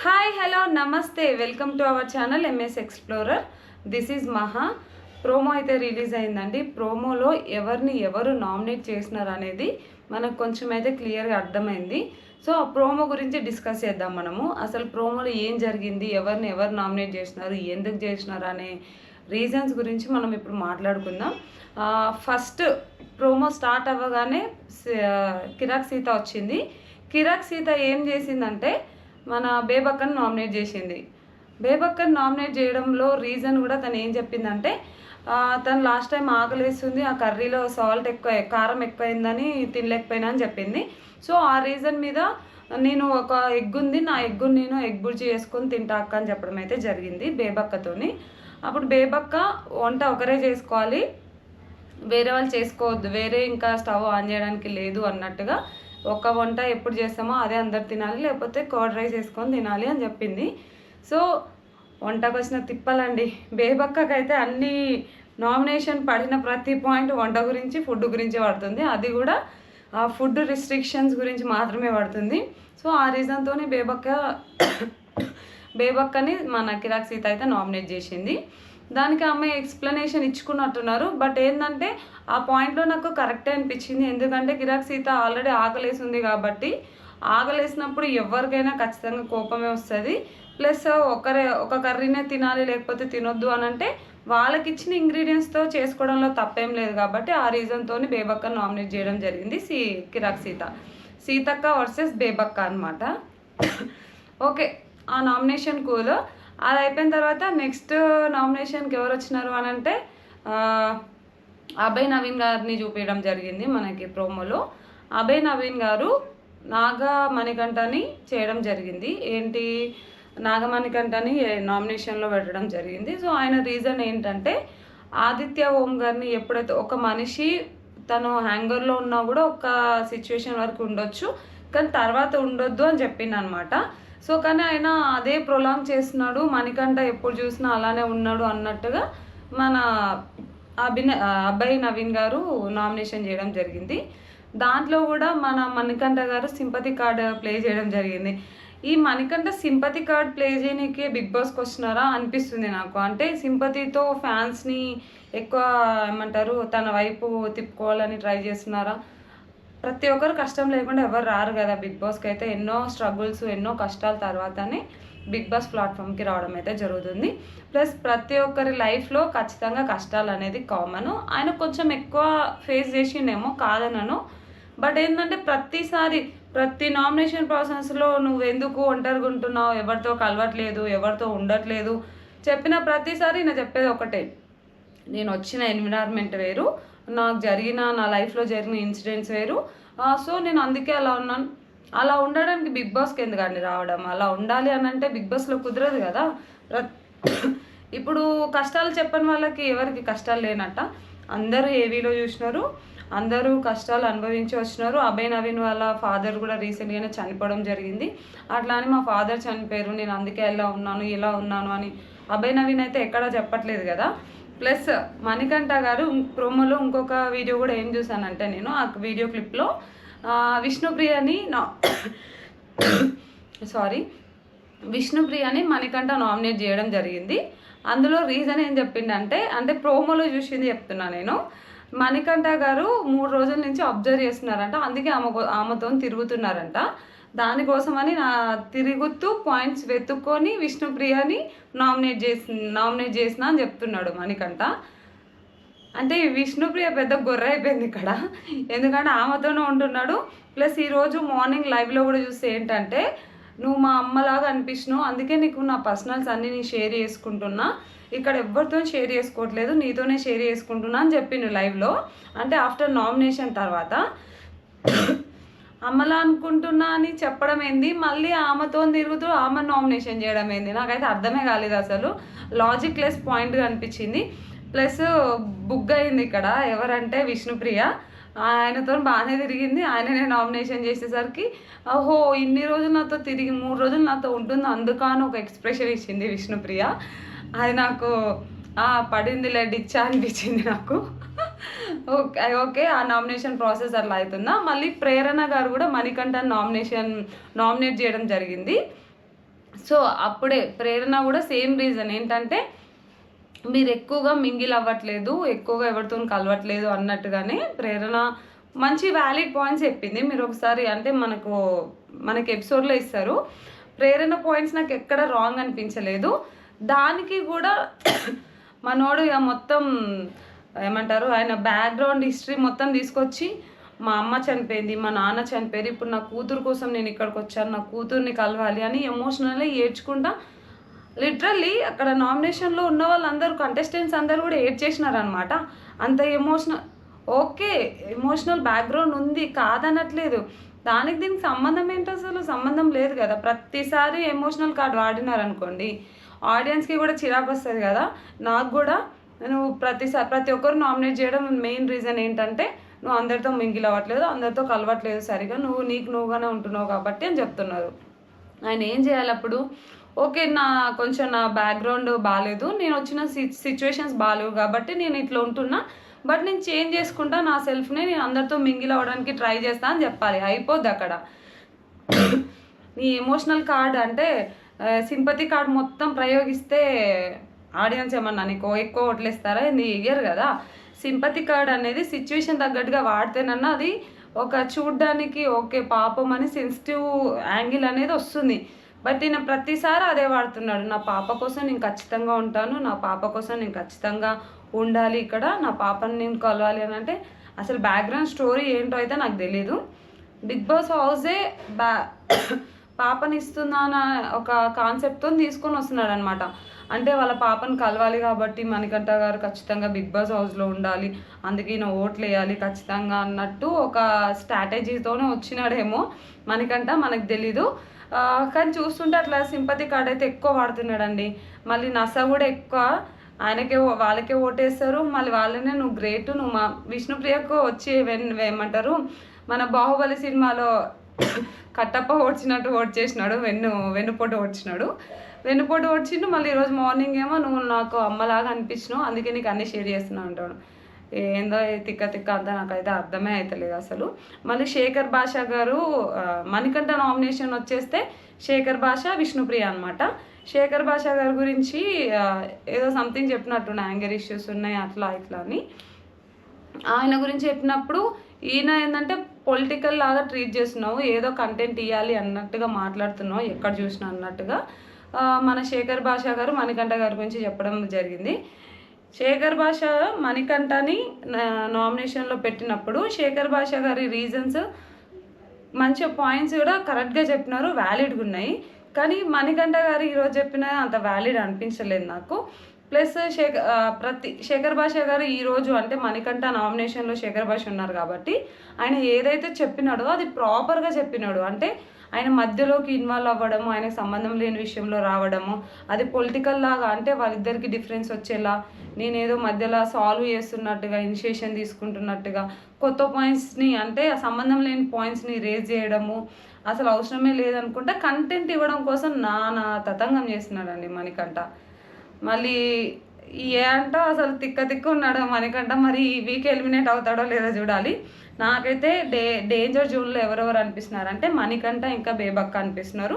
Hi hello నమస్తే. Welcome to our channel MS explorer this is మహా promo అయితే release అయిందండి. ప్రోమోలో ఎవరిని ఎవరు నామినేట్ చేసినారు అనేది మనకు కొంచెం అయితే క్లియర్గా అర్థమైంది. సో ఆ ప్రోమో గురించి డిస్కస్ చేద్దాం మనము. అసలు ప్రోమోలో ఏం జరిగింది? ఎవరిని ఎవరు నామినేట్ చేసినారు? ఎందుకు చేసినారు? అనే రీజన్స్ గురించి మనం ఇప్పుడు మాట్లాడుకుందాం. ఫస్ట్ ప్రోమో స్టార్ట్ అవ్వగానే కిరాక్ సీత వచ్చింది. కిరాక్ సీత ఏం చేసిందంటే మన బేబక్కను నామినేట్ చేసింది. బేబక్కని నామినేట్ చేయడంలో రీజన్ కూడా తను ఏం చెప్పిందంటే తను లాస్ట్ టైం ఆకలేస్తుంది ఆ కర్రీలో సాల్ట్ ఎక్కువ కారం ఎక్కువైందని తినలేకపోయినా అని చెప్పింది. సో ఆ రీజన్ మీద నేను ఒక ఎగ్ ఉంది నా ఎగ్గు నేను ఎగ్ బుర్జీ చేసుకొని తింటా అక్క అని చెప్పడం అయితే జరిగింది బేబక్కతోని. అప్పుడు బేబక్క వంట ఒకరే చేసుకోవాలి వేరే వాళ్ళు చేసుకోవద్దు వేరే ఇంకా స్టవ్ ఆన్ చేయడానికి లేదు అన్నట్టుగా ఒక వంట ఎప్పుడు చేస్తామో అదే అందరు తినాలి లేకపోతే కర్డ్ రైస్ వేసుకొని తినాలి అని చెప్పింది. సో వంటకు వచ్చిన తిప్పలండి. బేబక్కకైతే అన్ని నామినేషన్ పడిన ప్రతి పాయింట్ వంట గురించి ఫుడ్ గురించి పడుతుంది. అది కూడా ఆ ఫుడ్ రిస్ట్రిక్షన్స్ గురించి మాత్రమే పడుతుంది. సో ఆ రీజన్తోనే బేబక్క బేబక్కని మన కిరాక్ సీత అయితే నామినేట్ చేసింది. దానికి ఆమె ఎక్స్ప్లెనేషన్ ఇచ్చుకున్నట్టున్నారు. బట్ ఏంటంటే ఆ పాయింట్లో నాకు కరెక్టే అనిపించింది. ఎందుకంటే గిరాక్ సీత ఆల్రెడీ ఆకలేసింది కాబట్టి ఆకలేసినప్పుడు ఎవరికైనా ఖచ్చితంగా కోపమే వస్తుంది. ప్లస్ ఒకరే ఒక కర్రీనే తినాలి లేకపోతే తినొద్దు అని అంటే వాళ్ళకి ఇచ్చిన ఇంగ్రీడియంట్స్తో చేసుకోవడంలో తప్పేం లేదు కాబట్టి ఆ రీజన్తో బేబక్క నామినేట్ చేయడం జరిగింది సీ కిరాక్ సీత. సీతక్క వర్సెస్ బేబక్క అనమాట ఓకే ఆ నామినేషన్ కూలో అది అయిపోయిన తర్వాత నెక్స్ట్ నామినేషన్కి ఎవరు వచ్చినారు అని అంటే అభయ్ నవీన్ గారిని చూపించడం జరిగింది మనకి ప్రోమోలో. అభయ్ నవీన్ గారు నాగా మణికంఠని చేయడం జరిగింది. ఏంటి? నాగమణికంఠని నామినేషన్లో పెట్టడం జరిగింది. సో ఆయన రీజన్ ఏంటంటే ఆదిత్య ఓం గారిని ఎప్పుడైతే ఒక మనిషి తను హ్యాంగర్లో ఉన్నా కూడా ఒక సిచ్యువేషన్ వరకు ఉండొచ్చు. కానీ తర్వాత ఉండొద్దు అని చెప్పింది అనమాట సో కానీ ఆయన అదే ప్రొలాంగ్ చేస్తున్నాడు మణికంఠ ఎప్పుడు చూసినా అలానే ఉన్నాడు అన్నట్టుగా మన అభిన అబ్బాయి నవీన్ గారు నామినేషన్ చేయడం జరిగింది. దాంట్లో కూడా మన మణికంఠ గారు సింపతి కార్డ్ ప్లే చేయడం జరిగింది. ఈ మణికంఠ సింపతి కార్డ్ ప్లే చేయడానికి బిగ్ బాస్కి వచ్చినారా అనిపిస్తుంది నాకు. అంటే సింపతితో ఫ్యాన్స్ని ఎక్కువ ఏమంటారు తన వైపు తిప్పుకోవాలని ట్రై చేస్తున్నారా? ప్రతి ఒక్కరు కష్టం లేకుండా ఎవరు రారు కదా బిగ్ బాస్కి అయితే ఎన్నో స్ట్రగుల్స్ ఎన్నో కష్టాల తర్వాతనే బిగ్ బాస్ ప్లాట్ఫామ్కి రావడం అయితే జరుగుతుంది. ప్లస్ ప్రతి ఒక్కరి లైఫ్లో ఖచ్చితంగా కష్టాలు అనేది కామన్. ఆయన కొంచెం ఎక్కువ ఫేస్ చేసిండేమో కాదనను. బట్ ఏంటంటే ప్రతిసారి ప్రతి నామినేషన్ ప్రాసెస్లో నువ్వు ఎందుకు ఒంటరిగా ఉంటున్నావు? ఎవరితో కలవట్లేదు? ఎవరితో ఉండట్లేదు? చెప్పిన ప్రతిసారి నేను చెప్పేది ఒకటే. నేను వచ్చిన ఎన్విరాన్మెంట్ వేరు. నాకు జరిగిన నా లైఫ్లో జరిగిన ఇన్సిడెంట్స్ వేరు. సో నేను అందుకే అలా ఉన్నాను. అలా ఉండడానికి బిగ్ బాస్కి ఎందుకండి రావడం? అలా ఉండాలి అని అంటే బిగ్ బాస్లో కుదరదు కదా. ఇప్పుడు కష్టాలు చెప్పని వాళ్ళకి ఎవరికి కష్టాలు లేనట్ట? అందరూ ఏవీలో చూసినారు. అందరూ కష్టాలు అనుభవించి వచ్చినారు. అభయ్ నవీన్ వాళ్ళ ఫాదర్ కూడా రీసెంట్గానే చనిపోవడం జరిగింది. అట్లా అని మా ఫాదర్ చనిపోయారు. నేను అందుకే ఇలా ఉన్నాను ఇలా ఉన్నాను అని అభయ్ నవీన్ అయితే ఎక్కడా చెప్పట్లేదు కదా. ప్లస్ మణికంఠ గారు ప్రోమోలో ఇంకొక వీడియో కూడా ఏం చూసానంటే నేను ఆ వీడియో క్లిప్లో విష్ణుప్రియని నా సారీ విష్ణుప్రియని మణికంఠ నామినేట్ చేయడం జరిగింది. అందులో రీజన్ ఏం చెప్పిండంటే అంటే ప్రోమోలో చూసింది చెప్తున్నా నేను మణికంఠ గారు మూడు రోజుల నుంచి అబ్జర్వ్ చేస్తున్నారంట అందుకే ఆమె ఆమెతో తిరుగుతున్నారంట. దానికోసమని నా తిరుగుతూ పాయింట్స్ వెతుక్కొని విష్ణుప్రియని నామినేట్ చేసి నామినేట్ చేసిన అని చెప్తున్నాడు మణికంఠ. అంటే ఈ విష్ణుప్రియ పెద్ద గొర్రె అయిపోయింది ఇక్కడ. ఎందుకంటే ఆమెతోనే ఉంటున్నాడు. ప్లస్ ఈరోజు మార్నింగ్ లైవ్లో కూడా చూస్తే ఏంటంటే నువ్వు మా అమ్మలాగా అనిపించినావు. అందుకే నీకు నా పర్సనల్స్ అన్నీ నేను షేర్ చేసుకుంటున్నా. ఇక్కడ ఎవరితో షేర్ చేసుకోవట్లేదు. నీతోనే షేర్ చేసుకుంటున్నా అని చెప్పిండు లైవ్లో. అంటే ఆఫ్టర్ నామినేషన్ తర్వాత అమ్మలా అనుకుంటున్నా అని చెప్పడం ఏంది? మళ్ళీ ఆమెతో తిరుగుతూ ఆమె నామినేషన్ చేయడం ఏంది? నాకైతే అర్థమే కాలేదు అసలు. లాజిక్ లెస్ పాయింట్ అనిపించింది. ప్లస్ బుక్ అయింది ఇక్కడ. ఎవరంటే విష్ణుప్రియ. ఆయనతో బాగానే తిరిగింది. ఆయననే నామినేషన్ చేసేసరికి ఓహో ఇన్ని రోజులు నాతో తిరిగి మూడు రోజులు నాతో ఉంటుంది? అందుకని ఒక ఎక్స్ప్రెషన్ ఇచ్చింది విష్ణుప్రియ. అది నాకు పడింది పడిందిలే డిచ్చా అనిపించింది నాకు. ఓకే ఓకే ఆ నామినేషన్ ప్రాసెస్ అట్లా అవుతుందా? మళ్ళీ ప్రేరణ గారు కూడా మణికంఠన్ నామినేషన్ నామినేట్ చేయడం జరిగింది. సో అప్పుడే ప్రేరణ కూడా సేమ్ రీజన్ ఏంటంటే మీరు ఎక్కువగా మింగిల్ అవ్వట్లేదు ఎక్కువగా ఎవరితో కలవట్లేదు అన్నట్టుగానే ప్రేరణ మంచి వ్యాలిడ్ పాయింట్స్ చెప్పింది. మీరు ఒకసారి అంటే మనకు మనకి ఎపిసోడ్లో ఇస్తారు. ప్రేరణ పాయింట్స్ నాకు ఎక్కడ రాంగ్ అనిపించలేదు. దానికి కూడా మనోడు ఇక మొత్తం ఏమంటారు? ఆయన బ్యాక్గ్రౌండ్ హిస్టరీ మొత్తం తీసుకొచ్చి మా అమ్మ చనిపోయింది మా నాన్న చనిపోయారు. ఇప్పుడు నా కూతురు కోసం నేను ఇక్కడికి వచ్చాను నా కూతుర్ని కలవాలి అని ఎమోషనల్లీ ఏడ్చుకుంటా లిటరల్లీ అక్కడ నామినేషన్లో ఉన్న వాళ్ళందరూ కంటెస్టెంట్స్ అందరూ కూడా ఏడ్ చేసినారనమాట అంత ఎమోషనల్ ఓకే ఎమోషనల్ బ్యాక్గ్రౌండ్ ఉంది కాదనట్లేదు. దానికి దీనికి సంబంధం ఏంటి అసలు? సంబంధం లేదు కదా. ప్రతిసారి ఎమోషనల్ కార్డ్ వాడినారనుకోండి ఆడియన్స్కి కూడా చిరాకు వస్తుంది కదా. నాకు కూడా నువ్వు ప్రతిసారి ప్రతి ఒక్కరు నామినేట్ చేయడం మెయిన్ రీజన్ ఏంటంటే నువ్వు అందరితో మింగిల్ అవ్వట్లేదు అందరితో కలవట్లేదు సరిగా నువ్వు నీకు నువ్వుగానే ఉంటున్నావు కాబట్టి అని చెప్తున్నారు. ఆయన ఏం చేయాలి అప్పుడు ఓకే నా కొంచెం నా బ్యాక్గ్రౌండ్ బాగాలేదు నేను వచ్చిన సిచ్యువేషన్స్ బాగాలేవు కాబట్టి నేను ఇట్లా ఉంటున్నా బట్ నేను చేంజ్ చేసుకుంటా నా సెల్ఫ్ని నేను అందరితో మింగిల్ అవ్వడానికి ట్రై చేస్తా అని చెప్పాలి. అయిపోద్ది అక్కడ. నీ ఎమోషనల్ కార్డ్ అంటే సింపతి కార్డ్ మొత్తం ప్రయోగిస్తే ఆడియన్స్ ఏమన్నా నీకు ఎక్కువ ఓట్లేస్తారా? నీ ఇయ్యరు కదా. సింపతి కార్డ్ అనేది సిచ్యువేషన్ తగ్గట్టుగా వాడితేనన్నా అది ఒక చూడ్డానికి ఓకే పాపం అని సెన్సిటివ్ యాంగిల్ అనేది వస్తుంది. బట్ నేను ప్రతిసారి అదే వాడుతున్నాడు. నా పాప కోసం నేను ఖచ్చితంగా ఉంటాను. నా పాప కోసం నేను ఖచ్చితంగా ఉండాలి ఇక్కడ. నా పాపని నేను కలవాలి అని అంటే అసలు బ్యాక్గ్రౌండ్ స్టోరీ ఏంటో అయితే నాకు తెలీదు. బిగ్ బాస్ హౌసే బ్యా పాపని ఒక కాన్సెప్ట్తో తీసుకొని వస్తున్నాడు అనమాట అంటే వాళ్ళ పాపను కలవాలి కాబట్టి మణికంఠ గారు ఖచ్చితంగా బిగ్ బాస్ హౌస్లో ఉండాలి. అందుకే ఈయన ఓట్లు వేయాలి ఖచ్చితంగా అన్నట్టు ఒక స్ట్రాటజీతోనే వచ్చినాడేమో మణికంఠ మనకు తెలీదు. కానీ చూస్తుంటే అట్లా సింపతి కార్డ్ అయితే ఎక్కువ వాడుతున్నాడండి. మళ్ళీ నస కూడా ఎక్కువ. ఆయనకే వాళ్ళకే ఓటేస్తారు. మళ్ళీ వాళ్ళనే నువ్వు గ్రేట్ నువ్వు మా విష్ణుప్రియకు వచ్చి వెన్ ఏమంటారు? మన బాహుబలి సినిమాలో కట్టప్ప ఓడ్చినట్టు ఓట్ చేసినాడు వెన్ను వెన్నుపోటు ఓడ్చినాడు. వెన్నుపోటు ఓడ్చిండు మళ్ళీ ఈరోజు మార్నింగ్ ఏమో నువ్వు నాకు అమ్మలాగా అనిపించినావు అందుకే నీకు అన్నీ షేర్ చేస్తున్నా అంటాడు. ఏందో తిక్క తిక్క అంతా నాకైతే అర్థమే అవుతలేదు అసలు. మళ్ళీ శేఖర్ భాష గారు మణికంఠ నామినేషన్ వచ్చేస్తే శేఖర్ భాష విష్ణుప్రియ అనమాట శేఖర్ భాష గారి గురించి ఏదో సంథింగ్ చెప్పినట్టు యాంగర్ ఇష్యూస్ ఉన్నాయి అట్లా ఇట్లా అని. ఆయన గురించి చెప్పినప్పుడు ఈయన ఏంటంటే పొలిటికల్ లాగా ట్రీట్ చేస్తున్నావు ఏదో కంటెంట్ ఇవ్వాలి అన్నట్టుగా మాట్లాడుతున్నావు ఎక్కడ చూసినా అన్నట్టుగా. మన శేఖర్ భాష గారు మణికంఠ గారి గురించి చెప్పడం జరిగింది. శేఖర్ భాష మణికంఠని నామినేషన్లో పెట్టినప్పుడు శేఖర్ భాష గారి రీజన్స్ మంచి పాయింట్స్ కూడా కరెక్ట్గా చెప్పినారు వ్యాలిడ్గా ఉన్నాయి. కానీ మణికంఠ గారు ఈరోజు చెప్పిన అంత వ్యాలిడ్ అనిపించలేదు నాకు. ప్లస్ శేఖర్ ప్రతి శేఖర్ భాష గారు ఈరోజు అంటే మణికంఠ నామినేషన్లో శేఖర్ భాష ఉన్నారు కాబట్టి ఆయన ఏదైతే చెప్పినాడో అది ప్రాపర్గా చెప్పినాడు. అంటే ఆయన మధ్యలోకి ఇన్వాల్వ్ అవ్వడము ఆయనకు సంబంధం లేని విషయంలో రావడము అది పొలిటికల్ లాగా అంటే వాళ్ళిద్దరికి డిఫరెన్స్ వచ్చేలా నేనేదో మధ్యలో సాల్వ్ చేస్తున్నట్టుగా ఇనిషియేషన్ తీసుకుంటున్నట్టుగా కొత్త పాయింట్స్ని అంటే ఆ సంబంధం లేని పాయింట్స్ని రేజ్ చేయడము అసలు అవసరమే లేదనుకుంటే కంటెంట్ ఇవ్వడం కోసం నానా తతంగం చేస్తున్నాడండి మణికంఠ. మళ్ళీ ఏ అంట అసలు తిక్క తిక్క ఉన్నాడు మనకంట మరి ఈ వీక్ ఎలిమినేట్ అవుతాడో లేదో చూడాలి. నాకైతే డే డేంజర్ జోన్లో ఎవరెవరు అనిపిస్తున్నారు? అంటే మణికంట ఇంకా బేబక్క అనిపిస్తున్నారు.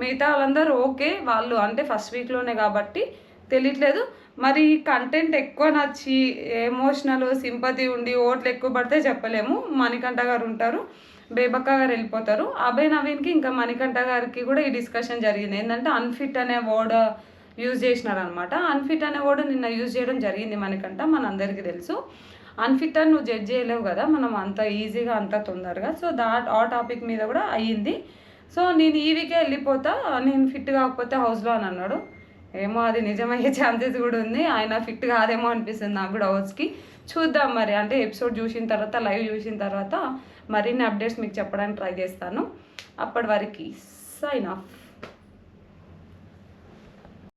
మిగతా వాళ్ళందరూ ఓకే వాళ్ళు అంటే ఫస్ట్ వీక్లోనే కాబట్టి తెలియట్లేదు. మరి కంటెంట్ ఎక్కువ నచ్చి ఎమోషనల్ సింపతి ఉండి ఓట్లు ఎక్కువ పడితే చెప్పలేము. మణికంఠ గారు ఉంటారు బేబక్క గారు వెళ్ళిపోతారు. అభయ్ నవీన్కి ఇంకా మణికంఠ గారికి కూడా ఈ డిస్కషన్ జరిగింది. ఏంటంటే అన్ఫిట్ అనే వర్డ్ యూజ్ చేసినారనమాట. అన్ఫిట్ అనే వర్డ్ నిన్న యూజ్ చేయడం జరిగింది మనకంట మనందరికీ తెలుసు. అన్ఫిట్ అని నువ్వు జడ్జ్ చేయలేవు కదా మనం అంత ఈజీగా అంత తొందరగా. సో దా ఆ టాపిక్ మీద కూడా అయ్యింది. సో నేను ఈ వీకే వెళ్ళిపోతా నేను ఫిట్ కాకపోతే హౌస్లో అని అన్నాడు. ఏమో అది నిజమయ్యే ఛాన్సెస్ కూడా ఉంది. ఆయన ఫిట్ కాదేమో అనిపిస్తుంది నాకు కూడా హౌస్కి చూద్దాం మరి. అంటే ఎపిసోడ్ చూసిన తర్వాత లైవ్ చూసిన తర్వాత మరిన్ని అప్డేట్స్ మీకు చెప్పడానికి ట్రై చేస్తాను. అప్పటి వరకు సైన్ ఆఫ్